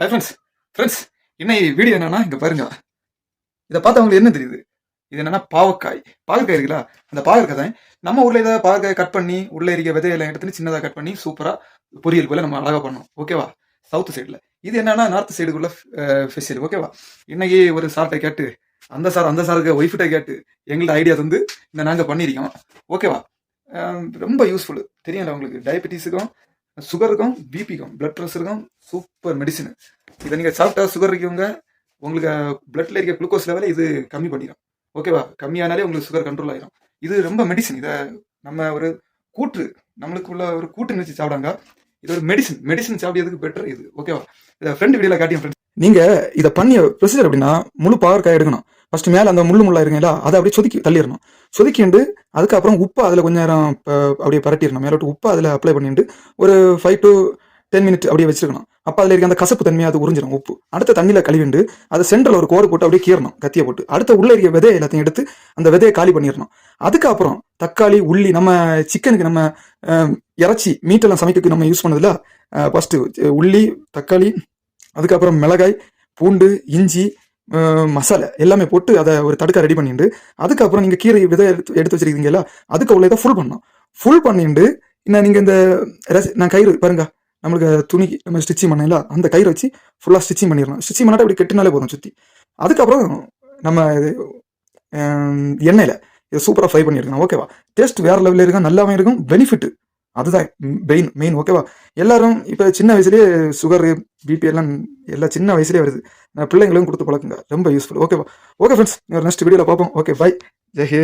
Hi friends friends என்ன video என்னன்னா இங்கே பாருங்க. இதை பார்த்தா உங்களுக்கு என்ன தெரியுது? இது என்னன்னா பாவக்காய். பாகற்காய் இருக்குல்ல அந்த பாகற்காய் தான். நம்ம ஊர்ல இதை பாகற்காய் கட் பண்ணி உள்ள இருக்க விதையெல்லாம் எடுத்து சின்னதாக கட் பண்ணி சூப்பராக பொரியல் போல நம்ம அழகாக பண்ணோம் ஓகேவா சவுத் சைடில் இது என்னன்னா நார்த் சைடுக்குள்ள ஃபெஷியல் ஓகேவா இன்னைக்கு ஒரு சார்ட்டை கேட்டு அந்த சார் அந்த சாருக்கு ஒய்ஃபிட்ட கேட்டு எங்கள்ட்ட ஐடியா தந்து இந்த நாங்கள் பண்ணியிருக்கோம். ஓகேவா ரொம்ப யூஸ்ஃபுல் தெரியல உங்களுக்கு. டயபெட்டிஸுக்கும் சுகருக்கும் பிபிக்கும் பிளட் ப்ரெஷருக்கும் சூப்பர் மெடிசன் இதை நீங்கள் சாப்பிட்டா சுகர் இருக்கவங்க உங்களுக்கு பிளட்ல இருக்க குளுக்கோஸ் லெவலை இது கம்மி பண்ணிடும். ஓகேவா கம்மியானாலே உங்களுக்கு சுகர் கண்ட்ரோல் ஆகிடும் இது ரொம்ப மெடிசன் இதை நம்ம ஒரு கூற்று நம்மளுக்குள்ள ஒரு கூட்டு நினைச்சு சாப்பிடாங்க இது ஒரு மெடிசன் மெடிசன் சாப்பிடுறதுக்கு பெட்டர் இது. ஓகேவா இதை ஃப்ரெண்ட் வீடியோவில் காட்டியும் ஃப்ரெண்ட் நீங்கள் இதை பண்ணிய ப்ரொசீஜர் அப்படின்னா முழு பாகற்காய் எடுக்கணும். ஃபர்ஸ்ட் மேலே அந்த முள்ளு முள்ளா இருக்குங்களா அதை அப்படியே சொதுக்கி தள்ளிடணும். சொதுக்கிண்டு அதுக்கப்புறம் உப்பு அதில் கொஞ்ச நேரம் அப்படியே பரட்டிடணும். மேலோட்டு உப்பு அதில் அப்ளை பண்ணிட்டு ஒரு ஃபைவ் டு டென் மினிட் அப்படியே வச்சிருக்கணும். அப்போ அதில் இருக்க அந்த கசப்பு தன்மையாக அது உறிஞ்சிடும் உப்பு. அடுத்த தண்ணியில் கழுவிண்டு அதை சென்டரில் ஒரு கோடு போட்டு அப்படியே கீறணும் கத்தியை போட்டு. அடுத்த உள்ள இருக்க விதையை எல்லாத்தையும் எடுத்து அந்த விதையை காலி பண்ணிடணும். அதுக்கப்புறம் தக்காளி உள்ளி நம்ம சிக்கனுக்கு நம்ம இறச்சி இறைச்சி மீட்டெல்லாம் சமைக்கிறதுக்கு நம்ம யூஸ் பண்ணதில்ல ஃபஸ்ட்டு உள்ளி தக்காளி அதுக்கப்புறம் மிளகாய் பூண்டு இஞ்சி மசாலா எல்லாமே போட்டு அதை ஒரு தடுக்க ரெடி பண்ணிட்டு அதுக்கப்புறம் நீங்கள் கீரை விதை எடுத்து எடுத்து வச்சிருக்கீங்களா அதுக்கு உள்ள இதை ஃபுல் பண்ணோம் ஃபுல் பண்ணிட்டு நான் நீங்கள் இந்த ரசி நான் கயிறு பாருங்க நம்மளுக்கு துணி நம்ம ஸ்டிச்சிங் பண்ணல அந்த கயிறு வச்சு ஃபுல்லாக ஸ்டிச்சிங் பண்ணிடணும். ஸ்டிச்சிங் பண்ணிட்டு அப்படி கெட்டினாலே போதும் சுற்றி அதுக்கப்புறம் நம்ம இது எண்ணெயில் இதை சூப்பராக ஃப்ரை பண்ணியிருக்கோம் ஓகேவா டேஸ்ட் வேறு லெவலில் இருக்கும் நல்லாவே இருக்கும் பெனிஃபிட் அதுதான் மெயின் மெயின் ஓகேவா எல்லாரும் இப்போ சின்ன வயசுலேயே சுகரு பிபி எல்லாம் எல்லாம் சின்ன வயசுலேயே வருது. நான் பிள்ளைங்களும் கொடுத்து பழக்குங்க. ரொம்ப யூஸ்ஃபுல் ஓகேவா ஓகே ஃப்ரெண்ட்ஸ் நெக்ஸ்ட் வீடியோவில் பார்ப்போம். Okay bye Jai